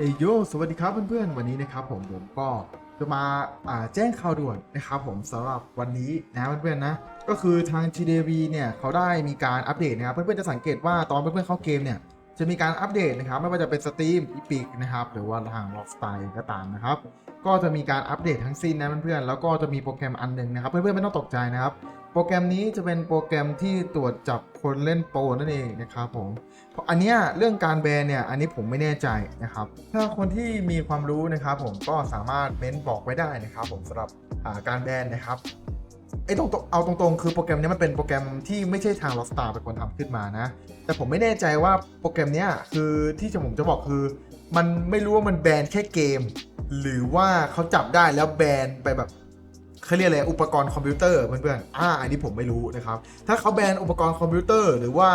เอยโย สวัสดีครับเพื่อนๆ วันนี้นะครับผมผมก็จะมาแจ้งข่าวด่วนนะครับผมสำหรับวันนี้นะเพื่อนๆนะ ก็คือทาง GDV เนี่ยเขาได้มีการอัปเดตนะครับเพื่อนๆจะสังเกตว่าตอนเพื่อนๆเข้าเกมเนี่ยจะมีการอัปเดตนะครับไม่ว่าจะเป็นสตรีมอีพิกนะครับหรือว่าทาง Rockstar ก็ตามนะครับก็จะมีการอัปเดตทั้งสิ้นนะเพื่อนๆแล้วก็จะมีโปรแกรมอันหนึ่งนะครับเพื่อนๆไม่ต้องตกใจนะครับ โปรแกรมนี้จะเป็นโปรแกรมที่ตรวจจับคนเล่นโปรนั่นเองนะครับผมเพราะอันเนี้ยเรื่องการแบนเนี่ยอันนี้ผมไม่แน่ใจนะครับ ถ้าคนที่มีความรู้นะครับผมก็สามารถเม้นบอกไว้ได้นะครับ ผมสำหรับาการแบนนะครับไอ้ตรงๆเอาตรงๆ คือโปรแกรมนี้มันเป็นโปรแกรมที่ไม่ใช่ทาง Rockstar เป็นคนทำขึ้นมานะ แต่ผมไม่แน่ใจว่าโปรแกรมนี้คือที่จะผมจะบอกคือ มันไม่รู้ว่ามันแบนแค่เกม หรือว่าเขาจับได้แล้วแบนไปแบบ เขาเรียกอะไรอุปกรณ์คอมพิวเตอร์เพื่อนๆอ่าอันนี้ผมไม่รู้นะครับ ถ้าเขาแบนอุปกรณ์คอมพิวเตอร์หรือว่า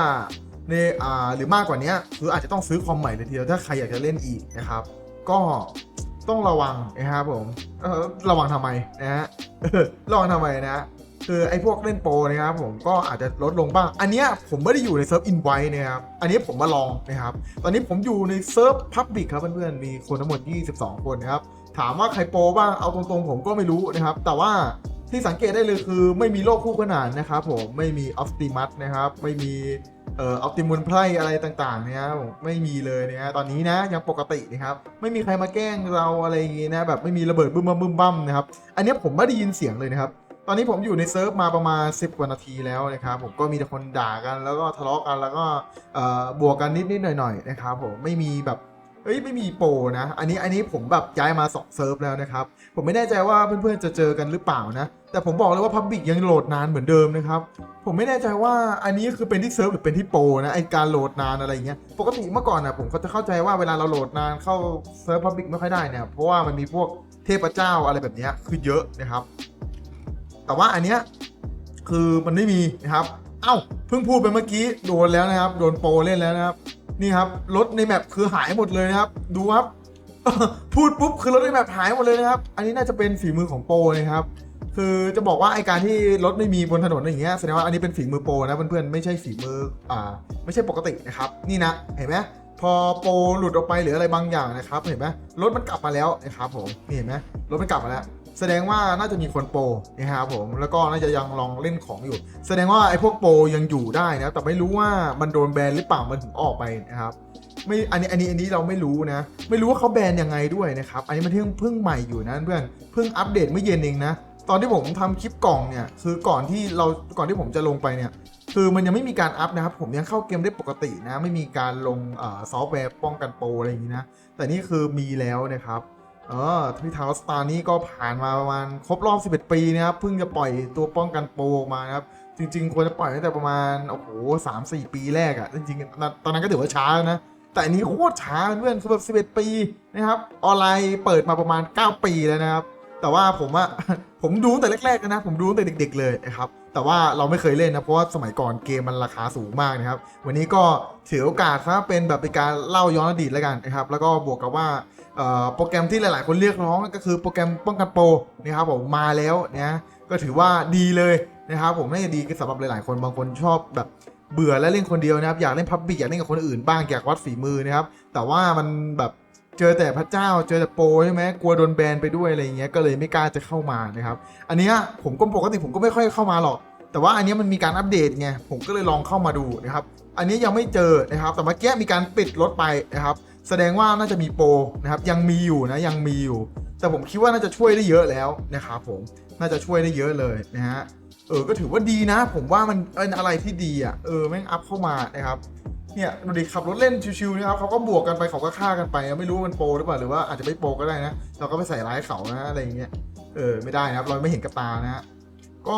ในอ่าหรือมากกว่านี้คืออาจจะต้องซื้อคอมใหม่เลยทีเดียวถ้าใครอยากจะเล่นอีกนะครับ ก็ต้องระวังนะครับผมระวังทำไมนะฮะระวังทำไมนะฮะคือไอ้พวกเล่นโปรนะครับผมก็อาจจะลดลงบ้าง อันนี้ผมไม่ได้อยู่ในเซิร์ฟอินไวนะครับ อันนี้ผมมาลองนะครับ ตอนนี้ผมอยู่ในเซิร์ฟพับบิกครับเพื่อนๆ มีคนทั้งหมด 22 คนนะครับ ถามว่าใครโปรบ้างเอาตรงๆ ผมก็ไม่รู้นะครับ แต่ว่าที่สังเกตได้เลยคือไม่มีโลกคู่ขนานนะครับผมไม่มีออ t ติมัสนะครับ ไม่มีเอ่อออ t ติมุนไพรอะไรต่างๆนี่ยครับผมไม่มีเลยนะฮะตอนนี้นะยังปกตินะครับไม่มีใครมาแกล้งเราอะไรอย่างงี้นะแบบไม่มีระเบิดบึ้มบั้มบึ้มบั้มนะครับอันนี้ผมไม่ได้ยินเสียงเลยนะครับตอนนี้ผมอยู่ในเซิร์ฟมาประมาณ 10 กว่านาทีแล้วนะครับผมก็มีแต่คนด่ากันแล้วก็ทะเลาะกันแล้วก็เอ่อบวกกันนิดๆหน่อยๆนะครับผมไม่มีแบบ เอ้ยไม่มีโปรนะ อันนี้อันนี้ผมแบบย้ายมาสองเซิร์ฟแล้วนะครับ ผมไม่แน่ใจว่าเพื่อนๆจะเจอกันหรือเปล่านะ แต่ผมบอกเลยว่าพับบิกยังโหลดนานเหมือนเดิมนะครับ ผมไม่แน่ใจว่าอันนี้คือเป็นที่เซิร์ฟหรือเป็นที่โปรนะไอการโหลดนานอะไรอย่างเงี้ย ปกติเมื่อก่อนนะผมก็จะเข้าใจว่าเวลาเราโหลดนานเข้าเซิร์ฟพับบิกไม่ค่อยได้เนี่ย เพราะว่ามันมีพวกเทพเจ้าอะไรแบบเนี้ยคือเยอะนะครับ แต่ว่าอันเนี้ยคือมันไม่มีนะครับ เอ้าเพิ่งพูดไปเมื่อกี้โดนแล้วนะครับ โดนโปรเล่นแล้วนะครับ นี่ครับรถในแมปคือหายหมดเลยนะครับ ดูครับ พูดปุ๊บคือรถในแมปหายหมดเลยนะครับ อันนี้น่าจะเป็นฝีมือของโปรนะครับ คือจะบอกว่าไอการที่รถไม่มีบนถนนอย่างเงี้ยแสดงว่าอันนี้เป็นฝีมือโปรนะเพื่อนๆไม่ใช่ฝีมืออ่าไม่ใช่ปกตินะครับ นี่นะเห็นไหมพอโปรหลุดออกไปหรืออะไรบางอย่างนะครับ เห็นไหมรถมันกลับมาแล้วนะครับผมนี่เห็นไหมรถมันกลับมาแล้ว แสดงว่าน่าจะมีคนโปรนะครับผมแล้วก็น่าจะยังลองเล่นของอยู่ แสดงว่าไอ้พวกโปรยังอยู่ได้นะแต่ไม่รู้ว่ามันโดนแบนหรือเปล่ามันถึงออกไปนะครับไม่อันนี้อันนี้อันนี้เราไม่รู้นะ ไม่รู้ว่าเขาแบนยังไงด้วยนะครับ อันนี้มันเพิ่งเพิ่งใหม่อยู่นะเพื่อนเพิ่งอัปเดตเมื่อเย็นเองนะตอนที่ผมทำคลิปกล่องเนี่ยคือก่อนที่เราก่อนที่ผมจะลงไปเนี่ยคือมันยังไม่มีการอัพนะครับ ผมยังเข้าเกมได้ปกตินะ ไม่มีการลงซอฟต์แวร์ป้องกันโปรอะไรอย่างนี้นะแต่นี่คือมีแล้วนะครับ เออที่ทาวสตาร์นี้ก็ผ่านมาประมาณครบรอบ 11 ปีนะครับ เพิ่งจะปล่อยตัวป้องกันโปรออกมานะครับ จริง ๆ ควรจะปล่อยตั้งแต่ประมาณ โอ้โหสามสี่ปีแรกอะจริงๆ ตอนนั้นก็ถือว่าช้านะ แต่อันนี้โคตรช้าเพื่อนคือแบบ11 ปีนะครับ ออนไลน์เปิดมาประมาณ 9 ปีแล้วนะครับ แต่ว่าผมอะผมดูตั้งแต่แรกๆนะ ผมดูตั้งแต่เด็ก ๆ เลยนะครับ แต่ว่าเราไม่เคยเล่นนะ เพราะว่าสมัยก่อนเกมมันราคาสูงมากนะครับ วันนี้ก็ถือโอกาสครับเป็นแบบเป็นการเล่าย้อนอดีตแล้วกันนะครับ แล้วก็บวกกับว่า โปรแกรมที่หลาย ๆ คนเรียกร้องก็คือโปรแกรมป้องกันโปรนะครับผมมาแล้วนะก็ถือว่าดีเลยนะครับผมน่าจะดีสำหรับหลาย ๆ คนบางคนชอบแบบเบื่อแล้วเล่นคนเดียวนะครับอยากเล่นพับบิอยากเล่นกับคนอื่นบ้างอยากวัดฝีมือนะครับแต่ว่ามันแบบเจอแต่พระเจ้าเจอแต่โปรใช่ไหมกลัวโดนแบนไปด้วยอะไรอย่างเงี้ยก็เลยไม่กล้าจะเข้ามานะครับอันนี้ผมก็ปกติผมก็ไม่ค่อยเข้ามาหรอก แต่ว่าอันนี้มันมีการอัปเดตไงผมก็เลยลองเข้ามาดูนะครับอันนี้ยังไม่เจอนะครับแต่เมื่อกี้มีการปิดรถไปนะครับ แสดงว่าน่าจะมีโปรนะครับยังมีอยู่นะยังมีอยู่ แต่ผมคิดว่าน่าจะช่วยได้เยอะแล้วนะครับผมน่าจะช่วยได้เยอะเลยนะฮะเออก็ถือว่าดีนะ ผมว่ามันเป็นอะไรที่ดีอะเออแม่งอัพเข้ามานะครับเนี่ยดูดิขับรถเล่นชิวๆนะครับเขาก็บวกกันไปเขาก็ฆ่ากันไป ไม่รู้ว่ามันโปรหรือเปล่าหรือว่าอาจจะไม่โปรก็ได้นะ เราก็ไปใส่ร้ายเขานะอะไรอย่างเงี้ยเออไม่ได้นะครับเราไม่เห็นกับตานะฮะ ก็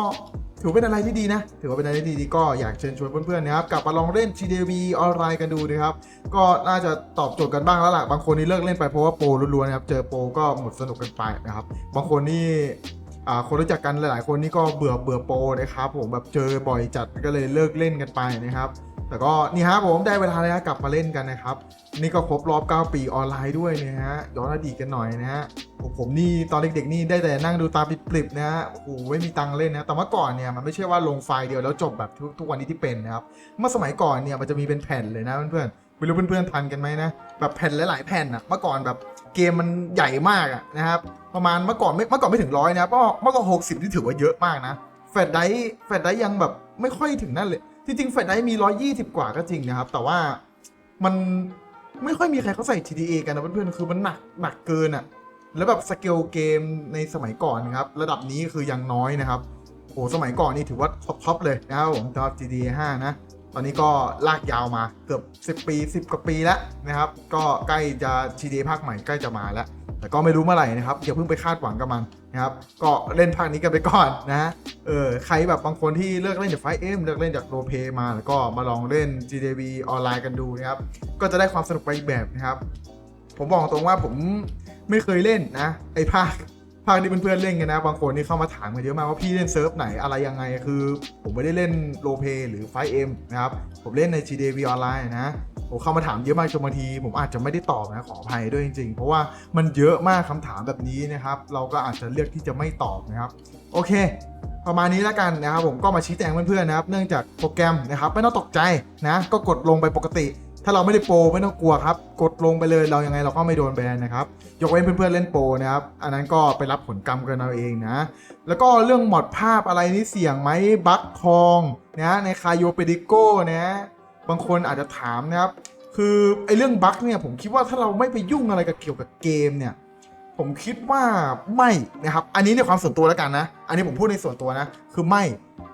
ถือเป็นอะไรที่ดีนะ ถือว่าเป็นอะไรที่ดีก็อยากเชิญชวนเพื่อนๆนะครับกลับมาลองเล่น GDV ออนไลน์กันดูนะครับ ก็น่าจะตอบโจทย์กันบ้างแล้วล่ะ บางคนนี่เลิกเล่นไปเพราะว่าโปรล้วนๆนะครับ เจอโปรก็หมดสนุกกันไปนะครับ บางคนนี่อ่าคนรู้จักกันหลายๆ คนนี่ก็เบื่อเบื่อโปรนะครับผมแบบเจอบ่อยจัดก็เลยเลิกเล่นกันไปนะครับ แต่ก็นี่ฮะผมได้เวลาแล้วกลับมาเล่นกันนะครับ นี่ก็ครบรอบ 9 ปีออนไลน์ด้วยนะฮะย้อนอดีตกันหน่อยนะฮะผมผมนี่ตอนเด็กๆนี่ได้แต่นั่งดูตาปริบนะฮะโอ้ไม่มีตังค์เล่นนะแต่เมื่อก่อนเนี่ยมันไม่ใช่ว่าลงไฟล์เดียวแล้วจบแบบทุกทุกวันนี้ที่เป็นนะครับเมื่อสมัยก่อนเนี่ยมันจะมีเป็นแผ่นเลยนะเพื่อนๆไม่รู้เพื่อนๆทันกันไหมนะแบบแผ่นหลายๆแผ่นอะเมื่อก่อนแบบเกมมันใหญ่มากอะนะครับประมาณเมื่อก่อนไม่เมื่อก่อนไม่ถึงร้อยนะเพราะเมื่อก่อนหกสิบที่ถือว่าเยอะมากนะแฟลชไดฟ์แฟลชไดฟ์ยังแบบไม่ค่อยถึงนั่นเลย จริงๆแฟลชไดรฟ์มีร้อยยี่สิบกว่าก็จริงนะครับ แต่ว่ามันไม่ค่อยมีใครเขาใส่ TDA กันนะเพื่อนๆ คือมันหนักหนักเกินอะแล้วแบบสเกลเกมในสมัยก่อนนะครับ ระดับนี้คือยังน้อยนะครับโอ้สมัยก่อนนี่ถือว่าท็อปๆเลยนะครับผมสำหรับ GTA 5 นะ ตอนนี้ก็ลากยาวมาเกือบ 10 ปี 10 กว่าปีแล้วนะครับ ก็ใกล้จะ GTA ภาคใหม่ใกล้จะมาแล้ว แต่ก็ไม่รู้เมื่อไหร่นะครับอย่าเพิ่งไปคาดหวังกับมันนะครับก็เล่นภาคนี้กันไปก่อนนะเออใครแบบบางคนที่เลือกเล่นจากไฟเอ็มเลือกเล่นจากโรเพมาแล้วก็มาลองเล่น GDB ออนไลน์กันดูนะครับก็จะได้ความสนุกไปอีกแบบนะครับผมบอกตรงว่าผมไม่เคยเล่นนะไอ้ภาคภาคที่เพื่อนๆเล่นกันนะ บางคนนี่เข้ามาถามกันเยอะมากว่าพี่เล่นเซิร์ฟไหนอะไรยังไงคือ ผมไม่ได้เล่นโรเพหรือไฟเอ็มนะครับ ผมเล่นใน GDB ออนไลน์นะ ผมเข้ามาถามเยอะมากจนบางที ผมอาจจะไม่ได้ตอบนะขออภัยด้วยจริงๆ เพราะว่ามันเยอะมากคำถามแบบนี้นะครับ เราก็อาจจะเลือกที่จะไม่ตอบนะครับ โอเค ประมาณนี้แล้วกันนะครับ ผมก็มาชี้แจงเพื่อนๆนะครับ เนื่องจากโปรแกรมนะครับ ไม่ต้องตกใจนะ ก็กดลงไปปกติ ถ้าเราไม่ได้โปรไม่ต้องกลัวครับ กดลงไปเลยเรายังไงเราก็ไม่โดนแบนนะครับยกเว้นเพื่อนๆเล่นโปรนะครับ อันนั้นก็ไปรับผลกรรมกันเอาเองนะ แล้วก็เรื่องหมอดภาพอะไรนี่เสี่ยงไหมบั๊กทองนะในคาโยเปดิโก้นะ บางคนอาจจะถามนะครับ คือไอ้เรื่องบั๊กเนี่ยผมคิดว่าถ้าเราไม่ไปยุ่งอะไรกับเกี่ยวกับเกมเนี่ย ผมคิดว่าไม่นะครับ อันนี้ในความส่วนตัวแล้วกันนะ อันนี้ผมพูดในส่วนตัวนะ คือไม่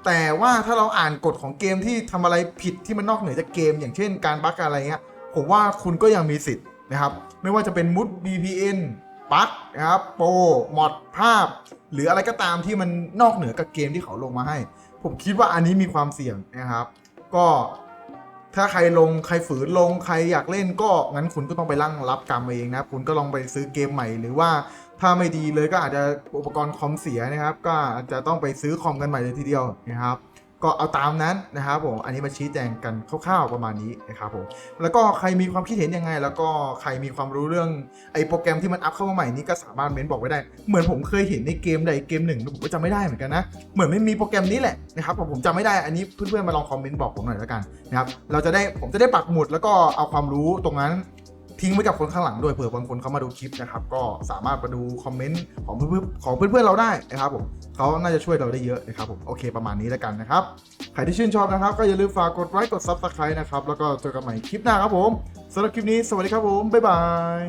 แต่ว่าถ้าเราอ่านกฎของเกมที่ทำอะไรผิดที่มันนอกเหนือจากเกม อย่างเช่นการบั๊กอะไรเงี้ย ผมว่าคุณก็ยังมีสิทธิ์นะครับ ไม่ว่าจะเป็นมุด VPN บั๊กนะครับโปรมอดภาพ หรืออะไรก็ตามที่มันนอกเหนือกับเกมที่เขาลงมาให้ ผมคิดว่าอันนี้มีความเสี่ยงนะครับ ก็ ถ้าใครลงใครฝืนลงใครอยากเล่นก็งั้นคุณก็ต้องไปรั่งรับกรรมเองนะครับคุณก็ลองไปซื้อเกมใหม่หรือว่าถ้าไม่ดีเลยก็อาจจะอุปกรณ์คอมเสียนะครับ ก็อาจจะต้องไปซื้อคอมกันใหม่เลยทีเดียวนะครับ ก็เอาตามนั้นนะครับผม อันนี้มาชี้แจงกันคร่าวๆประมาณนี้นะครับผม แล้วก็ใครมีความคิดเห็นยังไง แล้วก็ใครมีความรู้เรื่องไอ้โปรแกรมที่มันอัพเข้ามาใหม่นี้ก็สามารถเม้นบอกไว้ได้ เหมือนผมเคยเห็นในเกมใดเกมหนึ่งผมก็จำไม่ได้เหมือนกันนะ เหมือนไม่มีโปรแกรมนี้แหละนะครับผมจำไม่ได้ อันนี้เพื่อนๆมาลองคอมเมนต์บอกผมหน่อยแล้วกันนะครับ เราจะได้ผมจะได้ปักหมุดแล้วก็เอาความรู้ตรงนั้น ทิ้งไว้กับคนข้างหลังด้วยเผื่อบางคนเขามาดูคลิปนะครับ ก็สามารถมาดูคอมเมนต์ของเพื่อนๆของเพื่อนๆเราได้นะครับผมเขาน่าจะช่วยเราได้เยอะนะครับผมโอเคประมาณนี้แล้วกันนะครับใครที่ชื่นชอบนะครับ ก็อย่าลืมฝากกดไลค์กด Subscribe นะครับแล้วก็เจอกันใหม่คลิปหน้าครับผมสำหรับคลิปนี้สวัสดีครับผมบ๊ายบาย